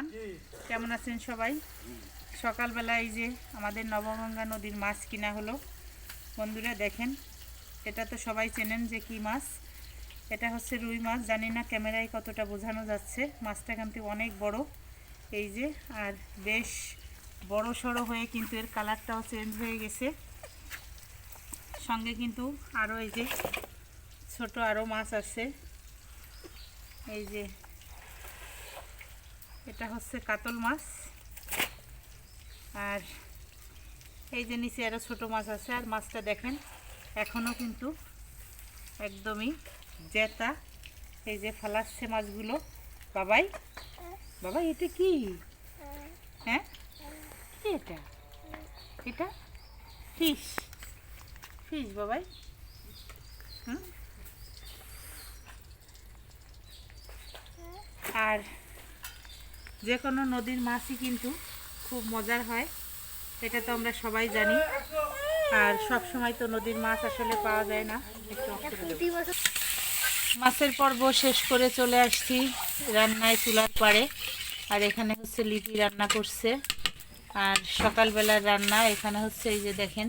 Everyone কেমন আছেন সবাই? সকালবেলা এই যে আমাদের নবগঙ্গা নদীর মাছ কিনা হলো। বন্ধুরা দেখেন, এটা তো সবাই চেনেন যে কি মাছ। এটা হচ্ছে রুই মাছ, জানি না ক্যামেরায় কতটা বোঝানো যাচ্ছে। মাছটা কিন্তু অনেক বড়। এই যে, আর বেশ বড় সড়ো হয়ে কিন্তু এর কালারটাও চেঞ্জ হয়ে গেছে। সঙ্গে কিন্তু আরও এই যে ছোট আরও মাছ আছে। এই যে এটা হচ্ছে কাতল মাছ। আর এই যে নিচে আরও ছোটো মাছ আছে, আর মাছটা দেখেন এখনও কিন্তু একদমই জেতা। এই যে ফালাচ্ছে মাছগুলো। বাবাই বাবাই, এটা কি? হ্যাঁ? কি এটা? এটা? ফিশ। ফিশ, বাবাই হুম আর যে কোনো নদীর মাছই কিন্তু খুব মজার হয়। এটা তো আমরা সবাই জানি। আর সব সময় তো নদীর মাছ আসলে পাওয়া যায় না। মাছের পর্ব শেষ করে চলে আসছি রান্নায় চুলার পাড়ে। আর এখানে হচ্ছে লিপি রান্না করছে। আর সকালবেলার রান্না এখানে হচ্ছে এই যে দেখেন,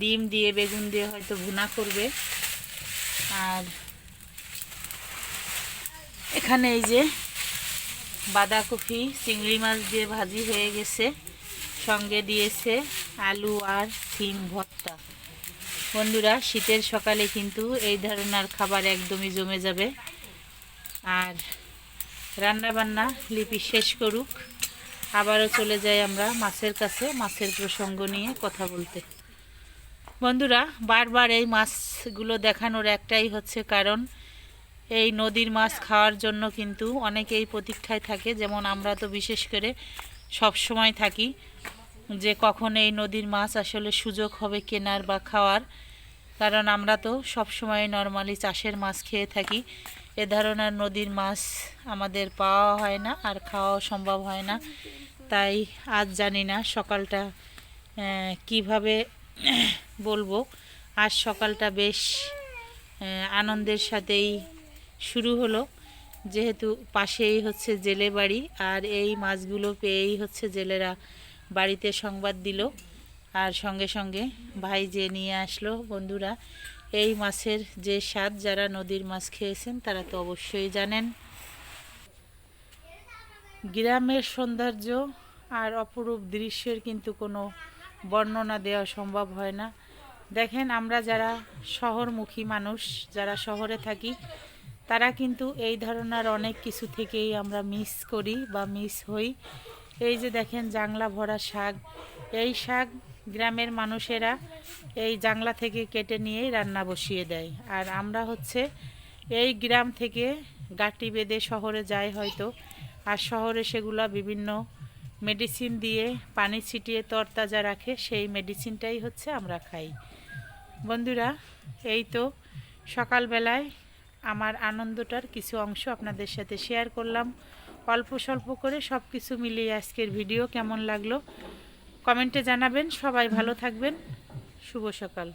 ডিম দিয়ে, বেগুন দিয়ে হয়তো ভুনা করবে। আর এখানে এই যে বাঁধাকপি, চিংড়ি মাছ দিয়ে ভাজি হয়ে গেছে। সঙ্গে দিয়েছে আলু আর সিম ভর্তা। বন্ধুরা, শীতের সকালে কিন্তু এই ধরনের খাবার একদমই জমে যাবে। আর রান্না বান্না লিপি শেষ করুক। আবারও চলে যাই আমরা মাছের কাছে, মাছের প্রসঙ্গ নিয়ে কথা বলতে। বন্ধুরা, বারবার এই মাছগুলো দেখানোর একটাই হচ্ছে কারণ এই নদীর মাছ খাওয়ার জন্য কিন্তু অনেকেই প্রতীক্ষায় থাকে, যেমন আমরা তো বিশেষ করে সব সময় থাকি, যে কখন এই নদীর মাছ আসলে সুযোগ হবে কেনার বা খাওয়ার। কারণ আমরা তো সব সময় নর্মালি চাষের মাছ খেয়ে থাকি, এ ধরনের নদীর মাছ আমাদের পাওয়া হয় না আর খাওয়াও সম্ভব হয় না। তাই আজ জানি না সকালটা কীভাবে বলব, আজ সকালটা বেশ আনন্দের সাথেই শুরু হলো। যেহেতু পাশেই হচ্ছে জেলে বাড়ি, আর এই মাছগুলো পেয়েই হচ্ছে জেলেরা বাড়িতে সংবাদ দিল। আর সঙ্গে সঙ্গে ভাই যে নিয়ে আসলো, বন্ধুরা, এই মাছের যে স্বাদ, যারা নদীর মাছ খেয়েছেন, তারা তো অবশ্যই জানেন। গ্রামের সৌন্দর্য আর অপরূপ দৃশ্যের কিন্তু কোনো বর্ণনা দেওয়া সম্ভব হয় না। দেখেন, আমরা যারা শহরমুখী মানুষ, যারা শহরে থাকি তারা কিন্তু এই ধরনের অনেক কিছু থেকেই আমরা মিস করি বা মিস হই। এই যে দেখেন জাংলা ভরা শাক, এই শাক গ্রামের মানুষেরা এই জাংলা থেকে কেটে নিয়েই রান্না বসিয়ে দেয়। আর আমরা হচ্ছে এই গ্রাম থেকে গাটি বেঁধে শহরে যাই হয়তো, আর শহরে সেগুলা বিভিন্ন মেডিসিন দিয়ে পানি ছিটিয়ে তরতাজা রাখে, সেই মেডিসিনটাই হচ্ছে আমরা খাই। বন্ধুরা, এই তো সকালবেলায় আমার আনন্দটার কিছু অংশ আপনাদের সাথে শেয়ার করলাম। অল্প স্বল্প করে সব কিছু মিলিয়ে আজকের ভিডিও কেমন লাগল? কমেন্টে জানাবেন। সবাই ভালো থাকবেন। শুভ সকাল।